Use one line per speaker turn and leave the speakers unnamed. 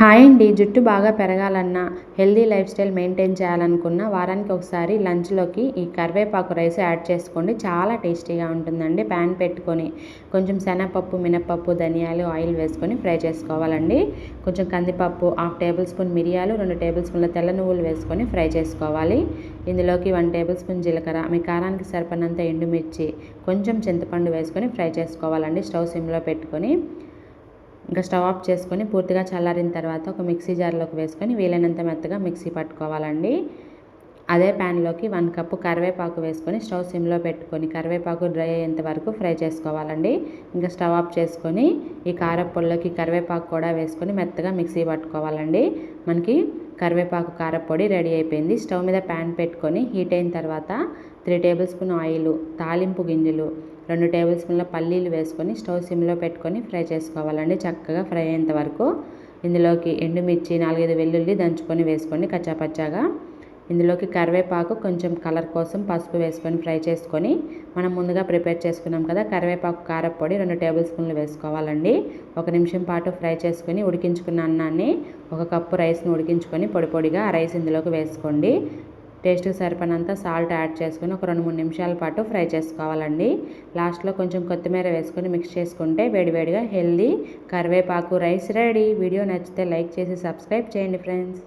Hi అండి. జుట్టు బాగా పెరగాలన్నా హెల్దీ లైఫ్ స్టైల్ మెయింటైన్ చేయాలనుకున్న వారానికి ఒకసారి లంచ్లోకి ఈ కరివేపాకు రైస్ యాడ్ చేసుకోండి. చాలా టేస్టీగా ఉంటుందండి. ప్యాన్ పెట్టుకొని కొంచెం శనగపప్పు మినపప్పు ధనియాలు ఆయిల్ వేసుకొని ఫ్రై చేసుకోవాలండి. కొంచెం కందిపప్పు హాఫ్ టేబుల్ స్పూన్ మిరియాలు రెండు టేబుల్ స్పూన్ల తెల్ల నువ్వులు వేసుకొని ఫ్రై చేసుకోవాలి. ఇందులోకి వన్ టేబుల్ స్పూన్ జీలకర్ర మీ కారానికి సరిపడినంత ఎండుమిర్చి కొంచెం చింతపండు వేసుకొని ఫ్రై చేసుకోవాలండి. స్టవ్ సిమ్లో పెట్టుకొని ఇంకా స్టవ్ ఆఫ్ చేసుకొని పూర్తిగా చల్లారిన తర్వాత ఒక మిక్సీ జార్లోకి వేసుకొని వీలైనంత మెత్తగా మిక్సీ పట్టుకోవాలండి. అదే ప్యాన్లోకి వన్ కప్పు కరివేపాకు వేసుకొని స్టవ్ సిమ్లో పెట్టుకొని కరివేపాకు డ్రై అయ్యేంత వరకు ఫ్రై చేసుకోవాలండి. ఇంకా స్టవ్ ఆఫ్ చేసుకొని ఈ కారపొడిలోకి కరివేపాకు కూడా వేసుకొని మెత్తగా మిక్సీ పట్టుకోవాలండి. మనకి కరివేపాకు కారపొడి రెడీ అయిపోయింది. స్టవ్ మీద ప్యాన్ పెట్టుకొని హీట్ అయిన తర్వాత త్రీ టేబుల్ స్పూన్ ఆయిల్ తాలింపు గింజలు రెండు టేబుల్ స్పూన్ల పల్లీలు వేసుకొని స్టవ్ సిమ్లో పెట్టుకొని ఫ్రై చేసుకోవాలండి. చక్కగా ఫ్రై అయ్యేంత వరకు ఇందులోకి ఎండుమిర్చి నాలుగైదు వెల్లుల్లి దంచుకొని వేసుకోండి కచ్చాపచ్చాగా. ఇందులోకి కరివేపాకు కొంచెం కలర్ కోసం పసుపు వేసుకొని ఫ్రై చేసుకొని మనం ముందుగా ప్రిపేర్ చేసుకున్నాం కదా కరివేపాకు కారపొడి రెండు టేబుల్ స్పూన్లు వేసుకోవాలండి. ఒక నిమిషం పాటు ఫ్రై చేసుకొని ఉడికించుకున్న అన్నాన్ని ఒక కప్పు రైస్ని ఉడికించుకొని పొడి పొడిగా ఆ రైస్ ఇందులోకి వేసుకోండి. టేస్ట్కి సరిపడినంత సాల్ట్ యాడ్ చేసుకుని ఒక రెండు మూడు నిమిషాల పాటు ఫ్రై చేసుకోవాలండి. లాస్ట్లో కొంచెం కొత్తిమీర వేసుకొని మిక్స్ చేసుకుంటే వేడివేడిగా హెల్దీ కరివేపాకు రైస్ రెడీ. వీడియో నచ్చితే లైక్ చేసి సబ్స్క్రైబ్ చేయండి ఫ్రెండ్స్.